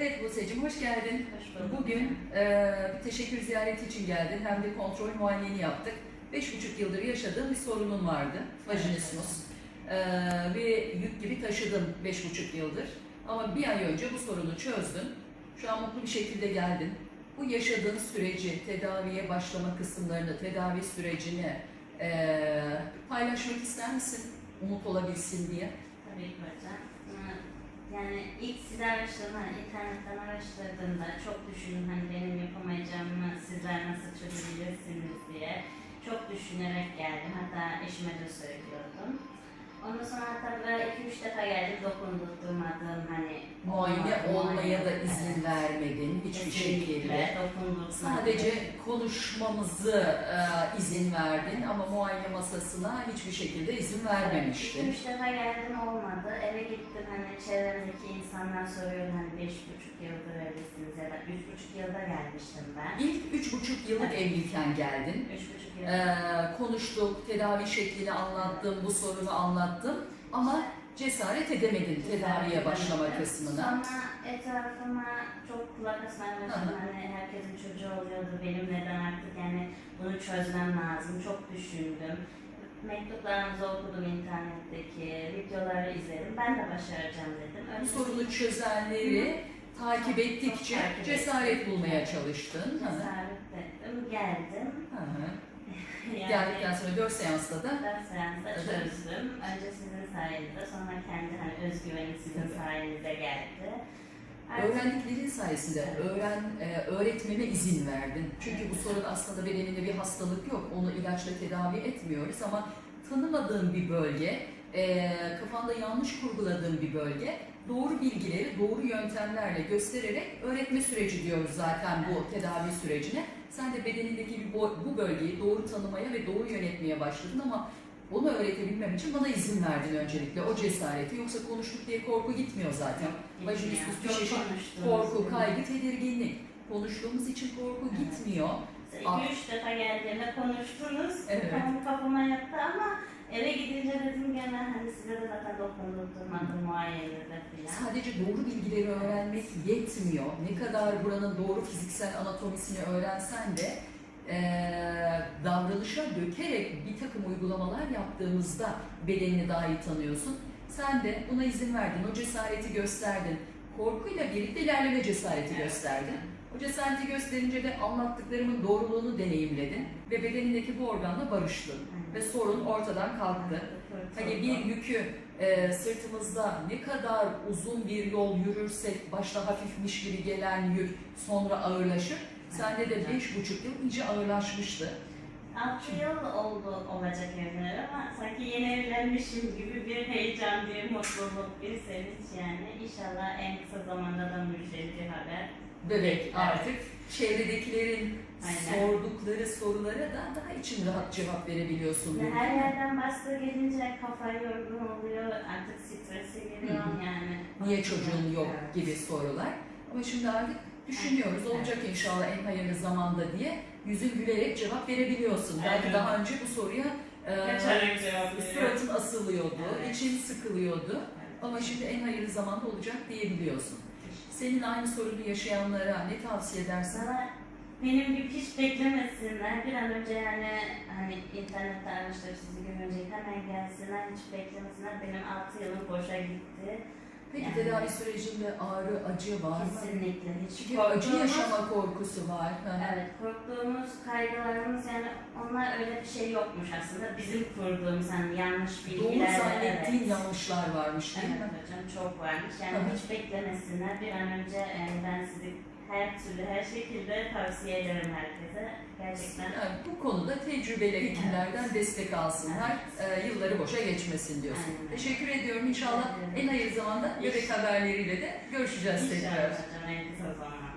Evet Buse'cim hoş geldin. Hoş bulduk. Bugün e, bir teşekkür ziyareti için geldin. Hem de kontrol muayeneni yaptık. Beş buçuk yıldır yaşadığın bir sorunun vardı. Vajinismus. E, ve yük gibi taşıdın beş buçuk yıldır. Ama bir ay önce bu sorunu çözdün. Şu an mutlu bir şekilde geldin. Bu yaşadığın süreci, tedaviye başlama kısımlarını, tedavi sürecini e, paylaşmak ister misin? Umut olabilsin diye. Tabii ki hocam. Yani ilk sizi araştırdım, hani internetten araştırdığımda çok düşündüm hani benim yapamayacağımı sizler nasıl çözebilirsiniz diye. Çok düşünerek geldim. Hatta eşime de söylüyordum. Ondan sonra hatta böyle iki üç defa geldim dokundurmadığım hani Muayene olmaya da izin evet. vermedin hiçbir şekilde. dokundurtmadım. Sadece konuşmamızı e, izin verdin ama muayene masasına hiçbir şekilde izin İki vermemiştin. üç defa geldim olmadı. Eve gittim hani çevremdeki insanlar soruyor hani beş buçuk yıldır evlisiniz ya da üç buçuk yılda gelmiştim ben. İlk üç buçuk yıllık Evet. evliyken geldin. Üç buçuk yıl. E, konuştuk, tedavi şeklini anlattım, bu sorunu anlattım ama cesaret edemedin tedaviye başlama kısmına. Sonra etrafıma çok kulak asmaya başladım. Hani herkesin çocuğu oluyordu. Benim neden artık yani bunu çözmem lazım. Çok düşündüm. Mektuplarınızı okudum internetteki, videoları izledim. Ben de başaracağım dedim. Bu Öyle sorunu çözenleri takip ettikçe Takip cesaret ettim. bulmaya çalıştın. Cesaret ettim. Geldim. Hı hı. Yani Geldikten sonra dört seansta da dört seansta Evet. çözdüm. Önce sizin sayenizde, sonra kendi hani özgüvenim sizin Tabii. sayenizde geldi. Artık- Öğrendiklerin sayesinde öğren e, öğretmeme izin verdin. Çünkü bu sorun aslında bedeninde bir hastalık yok. Onu ilaçla tedavi etmiyoruz ama tanımadığın bir bölge, e, kafanda yanlış kurguladığın bir bölge, doğru bilgileri doğru yöntemlerle göstererek öğretme süreci diyoruz zaten bu tedavi sürecine. Sen de bedenindeki bu bölgeyi doğru tanımaya ve doğru yönetmeye başladın ama onu öğretebilmem için bana izin verdin öncelikle o cesareti. Yoksa konuştuk diye korku gitmiyor zaten. Çok çeşit konuştunuz. Korku, kaygı, tedirginlik. Konuştuğumuz için korku Evet. gitmiyor. İki üç defa geldiğinde konuştunuz. Evet. Kafam kafama yattı ama eve gidince dedim gene zaten dokundurtmadım muayenede falan. Sadece doğru bilgileri öğrenmek yetmiyor. Ne kadar buranın doğru fiziksel anatomisini öğrensen de eee, davranışa dökerek bir takım uygulamalar yaptığımızda bedenini daha iyi tanıyorsun. Sen de buna izin verdin, o cesareti gösterdin. Korkuyla birlikte ilerleme cesareti gösterdin. O cesareti gösterince de anlattıklarımın doğruluğunu deneyimledin ve bedenindeki bu organla barıştın. Ve sorun ortadan kalktı. Hani bir yükü e, sırtımızda ne kadar uzun bir yol yürürsek başta hafifmiş gibi gelen yük sonra ağırlaşır. Sende de beş buçuk yıl iyice ağırlaşmıştı. 6 yıl oldu olacak evlenir ama sanki yeni evlenmişim gibi bir heyecan, bir mutluluk, bir sevinç yani. İnşallah en kısa zamanda da müjdeli bir haber. Bebek Evet. artık çevredekilerin Aynen. sordukları sorulara da daha için rahat cevap verebiliyorsun. Ve her yerden baskı gelince kafa yorgun oluyor, artık Hı hı. yani. Niye çocuğun yok Evet. gibi sorular. Ama şimdi artık düşünüyoruz Evet. olacak inşallah en hayırlı zamanda diye yüzün gülerek cevap verebiliyorsun. Belki Evet. daha önce bu soruya e, cevap veriyor. suratın asılıyordu, Evet. için sıkılıyordu. Ama şimdi en hayırlı zamanda olacak diyebiliyorsun. Senin aynı sorunu yaşayanlara ne tavsiye edersin? Benim gibi hiç beklemesinler. Bir an önce yani hani internette araştırıp sizi görünce hemen gelsinler, hiç beklemesinler. Benim 6 yılım boşa gitti. Peki tedavi sürecinde ağrı, acı var mı? Kesinlikle hiç Çünkü acı korktuğumuz- yaşama korkusu var. Hı. Evet, korktuğumuz, kaygılarımız yani onlar öyle bir şey yokmuş aslında. Bizim kurduğumuz hani yanlış Doğru bilgiler. zannettiğin evet. yanlışlar varmış değil Evet mi? hocam çok varmış. Yani Hı hı. hiç beklemesinler. Bir an önce e, ben sizi her türlü, her şekilde tavsiye ederim herkese. Gerçekten Yani bu konuda tecrübeli hekimlerden destek alsınlar, e, yılları boşa geçmesin diyorsun. Aynen. Teşekkür ediyorum. İnşallah ederim. en hayırlı zamanda bebek haberleriyle de görüşeceğiz İnşallah tekrar. hocam en kısa zamanda.